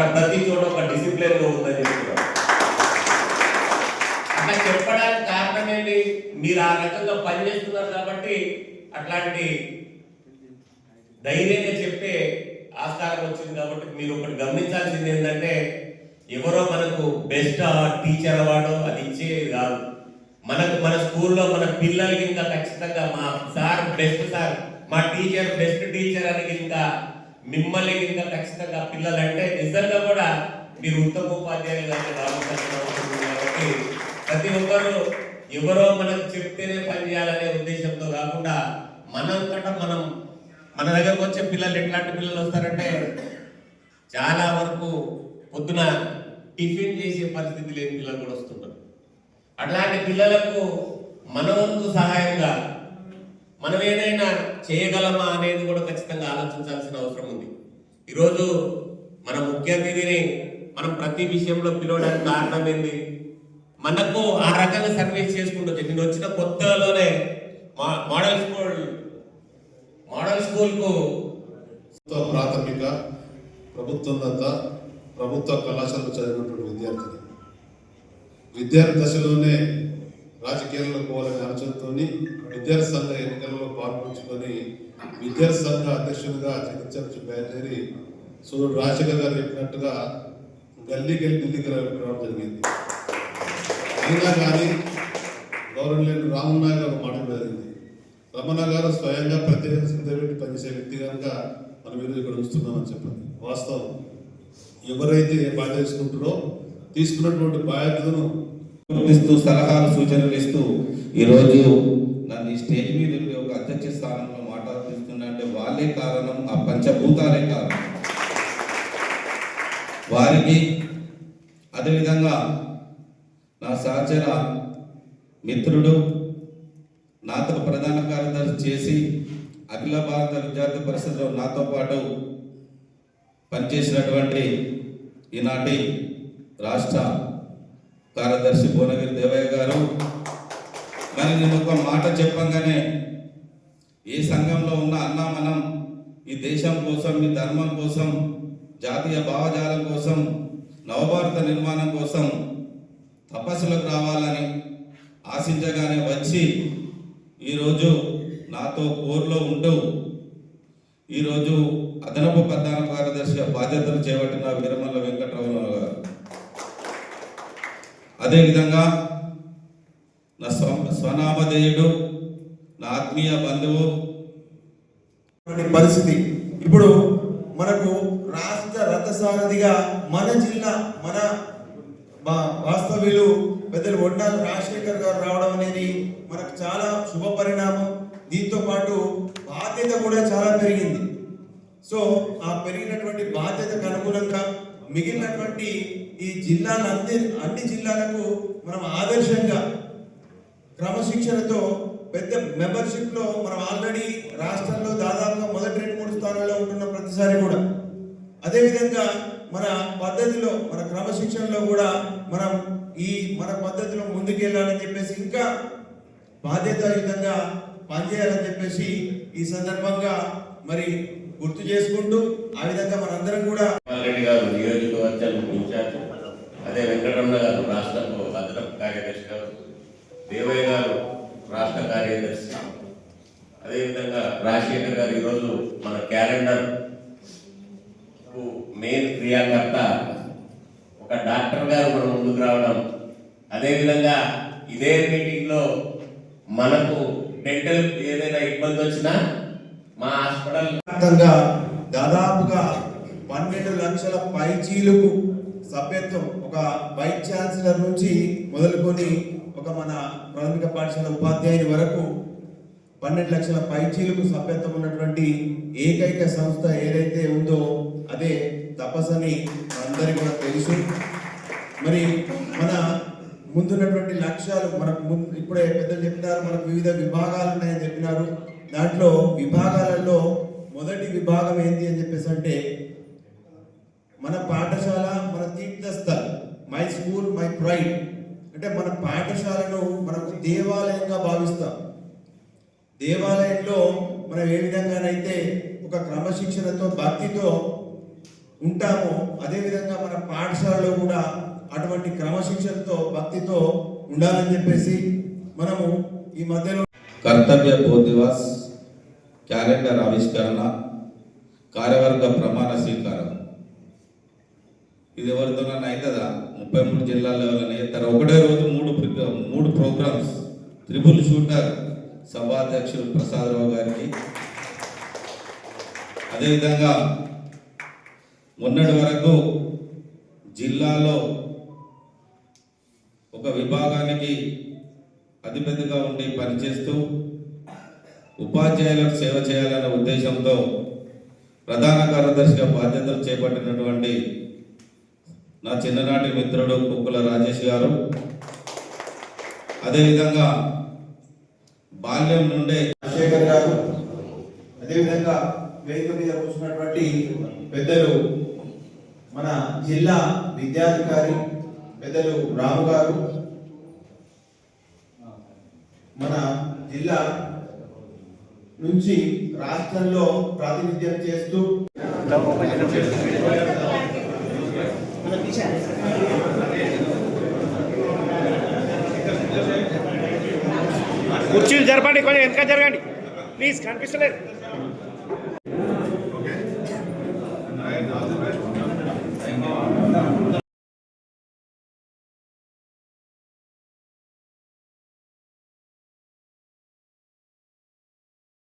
అక్కడ ప్రతి చోట ఒక డిసిప్లిన్ ఉందని చెప్తున్నారు. అట్లా చెప్పడానికి కారణం ఏంటి? మీరు ఆ రకంగా పనిచేస్తున్నారు కాబట్టి అట్లాంటి ధైర్యంగా చెప్పే ఆస్కారం వచ్చింది కాబట్టి మీరు ఒకటి గమనించాల్సింది ఏంటంటే ఎవరో మనకు బెస్ట్ టీచర్ అవార్డు అది ఇచ్చేది కాదు. మనకు మన స్కూల్లో మన పిల్లలకి ఇంకా ఖచ్చితంగా మా సార్ బెస్ట్ సార్ మా టీచర్ బెస్ట్ టీచర్ అని ఇంకా మిమ్మల్ని ఇంకా ఖచ్చితంగా పిల్లలంటే నిజంగా కూడా మీరు ఉత్తమ ఉపాధ్యాయులు భావించాల్సిన కాబట్టి ప్రతి ఒక్కరు ఎవరో మనకు చెప్తేనే పని చేయాలనే ఉద్దేశంతో కాకుండా మనంతటా మనం మన దగ్గరకు వచ్చే పిల్లలు ఎట్లాంటి పిల్లలు వస్తారంటే చాలా వరకు పొద్దున టిఫిన్ చేసే పరిస్థితి లేని పిల్లలు కూడా వస్తుంటారు. అట్లాంటి పిల్లలకు మన వంతు సహాయంగా మనం ఏదైనా చేయగలమా అనేది కూడా ఖచ్చితంగా ఆలోచించాల్సిన అవసరం ఉంది. ఈరోజు మన ముఖ్య అతిథిని మనం ప్రతి విషయంలో పిలవడానికి కారణం ఏంది? మనకు ఆ రకంగా సర్వీస్ చేసుకుంటూ నేను వచ్చిన కొత్తలోనే మా మోడల్ స్కూల్ మోడల్ స్కూల్కు ప్రాథమిక ప్రాథమిక దంతా ప్రభుత్వ కళాశాలలో చదివినటువంటి విద్యార్థిని. విద్యార్థి దశలోనే రాజకీయాల్లో పోవాలనే ఆలోచనతోని విద్యార్థి సంఘ ఎన్నికల్లో పాల్పంచుకొని విద్యార్థి సంఘ అధ్యక్షునిగా జగిత్యాల బయలుదేరి సూర్యుడు రాజశేఖర్ గారు చెప్పినట్టుగా గల్లీకి వెళ్ళి ఢిల్లీకి రావడం జరిగింది. అయినా కానీ గవర్నమెంట్ రామన్న గారు ఒక మాట జరిగింది రమణ గారు స్వయంగా ప్రత్యేక శ్రద్ధ పెట్టి పనిచేసే వ్యక్తి కనుక మనం ఈరోజు ఇక్కడ ఉంచుతున్నామని చెప్పండి. వాస్తవం. ఎవరైతే ఏ బాధ్యత తీసుకుంటారో తీసుకున్నటువంటి బాధ్యతను ఇస్తూ సలహాలు సూచనలు ఇస్తూ ఈరోజు నన్ను ఈ స్టేజ్ మీద ఉండి ఒక అధ్యక్ష స్థానంలో మాట్లాడిస్తున్నంటే వాళ్ళే కారణం ఆ పంచభూతాలే కారణం. వారికి అదేవిధంగా నా సహచర మిత్రుడు నాతో ప్రధాన కార్యదర్శి చేసి అఖిల భారత విద్యార్థి పరిషత్లో నాతో పాటు పనిచేసినటువంటి ఈనాటి రాష్ట్ర కార్యదర్శి భువనగిరి దేవయ్య గారు మరి నేను ఒక మాట చెప్పంగానే ఏ సంఘంలో ఉన్న అన్నా మనం ఈ దేశం కోసం ఈ ధర్మం కోసం జాతీయ భావజాలం కోసం నవభారత నిర్మాణం కోసం తపస్సులకు రావాలని ఆశించగానే వచ్చి ఈరోజు నాతో కోర్లో ఉంటూ ఈరోజు అదనపు ప్రధాన కార్యదర్శిగా బాధ్యతలు చేపట్టిన వీరమల్ల వెంకటరమణ గారు. అదేవిధంగా స్వనామధేయుడు నా ఆత్మీయ బంధువు. పరిస్థితి. ఇప్పుడు మనకు రాష్ట్ర రథసారథిగా మన జిల్లా మన వాస్తవ్యులు పెద్దలు ఒడ్డాల రాజశేఖర్ గారు రావడం అనేది మనకు చాలా శుభ పరిణామం. దీంతో పాటు బాధ్యత కూడా చాలా పెరిగింది. సో ఆ పెరిగినటువంటి బాధ్యతకు అనుగుణంగా మిగిలినటువంటి ఈ జిల్లాల అన్ని అన్ని జిల్లాలకు మనం ఆదర్శంగా క్రమశిక్షణతో పెద్ద మెంబర్షిప్లో మనం ఆల్రెడీ రాష్ట్రంలో దాదాపుగా మొదటి రెండు మూడు స్థానాల్లో ఉంటున్న ప్రతిసారి కూడా. అదేవిధంగా మన పద్ధతిలో మన క్రమశిక్షణలో కూడా మనం ఈ మన పద్ధతిలో ముందుకెళ్ళాలని చెప్పేసి ఇంకా బాధ్యతాయుతంగా పనిచేయాలని చెప్పేసి ఈ సందర్భంగా మరి గుర్తు చేసుకుంటూ ఆ విధంగా మనందరం కూడా రెడ్డి గారు నియోజకవర్గం అదే వెంకటరమణ గారు రాష్ట్రంలో అదనపు కార్యదర్శి గారు దేవయ్య గారు రాష్ట్ర కార్యదర్శి. అదేవిధంగా రాజశేఖర్ గారు ఈరోజు మన క్యాలెండర్ మెయిన్ క్రియాకర్త. ఒక డాక్టర్ గారు మన ముందుకు రావడం. అదేవిధంగా ఇదే మీటింగ్లో మనకు డెంటల్ ఏదైనా ఇబ్బంది వచ్చినా మా హాస్పిటల్ దాదాపుగా పన్నెండు లక్షల పైచీలకు సభ్యత్వం ఒక వైస్ ఛాన్సలర్ నుంచి మొదలుకొని ఒక మన ప్రాథమిక పాఠశాల ఉపాధ్యాయుని వరకు పన్నెండు లక్షల పైచీలకు సభ్యత్వం ఉన్నటువంటి ఏకైక సంస్థ ఏదైతే ఉందో అదే తపస్సని అందరికీ కూడా తెలుసు. మరి మన ముందున్నటువంటి లక్ష్యాలు మనకు ముందు ఇప్పుడే పెద్దలు చెప్పినారు మనకు వివిధ విభాగాలు ఉన్నాయని చెప్పినారు. దాంట్లో విభాగాలలో మొదటి విభాగం ఏంటి అని చెప్పేసి అంటే మన పాఠశాల మన తీర్థస్థల్ మై స్కూల్ మై ప్రైడ్ అంటే మన పాఠశాలను మనకు దేవాలయంగా భావిస్తాం. దేవాలయంలో మనం ఏ విధంగానైతే ఒక క్రమశిక్షణతో భక్తితో ఉంటామో అదేవిధంగా మన పాఠశాలలో కూడా అటువంటి క్రమశిక్షణతో భక్తితో ఉండాలని చెప్పేసి మనము ఈ మధ్యలో కర్తవ్య బోధ్ దివస్ క్యాలెండర్ ఆవిష్కరణ కార్యవర్గ ప్రమాణ స్వీకారం. ఇది ఎవరితోనన్నా అవుతుందా? ముప్పై మూడు జిల్లాల ఎవరైనా చేస్తారు? ఒకటే రోజు మూడు మూడు ప్రోగ్రామ్స్. త్రిపుల్ షూటర్ సభాధ్యక్షులు ప్రసాదరావు గారికి. అదేవిధంగా మొన్నటి వరకు జిల్లాలో ఒక విభాగానికి అతిపెద్దగా ఉండి పనిచేస్తూ ఉపాధ్యాయులకు సేవ చేయాలనే ఉద్దేశంతో ప్రధాన కార్యదర్శిగా బాధ్యతలు చేపట్టినటువంటి నా చిన్ననాటి మిత్రుడు కుక్కుల రాజేష్ గారు. అదేవిధంగా బాల్యం నుండే రాజశేఖర్ గారు. అదేవిధంగా వేదిక మీద కూర్చున్నటువంటి పెద్దలు మన జిల్లా విద్యాధికారి పెద్దలు రాము గారు. మన జిల్లా నుంచి రాష్ట్రంలో ప్రాతినిధ్యం చేస్తూ కుర్చీలు జరపండి కొంచెం వెనక జరగండి. ప్లీజ్ కనిపిస్తలేదు.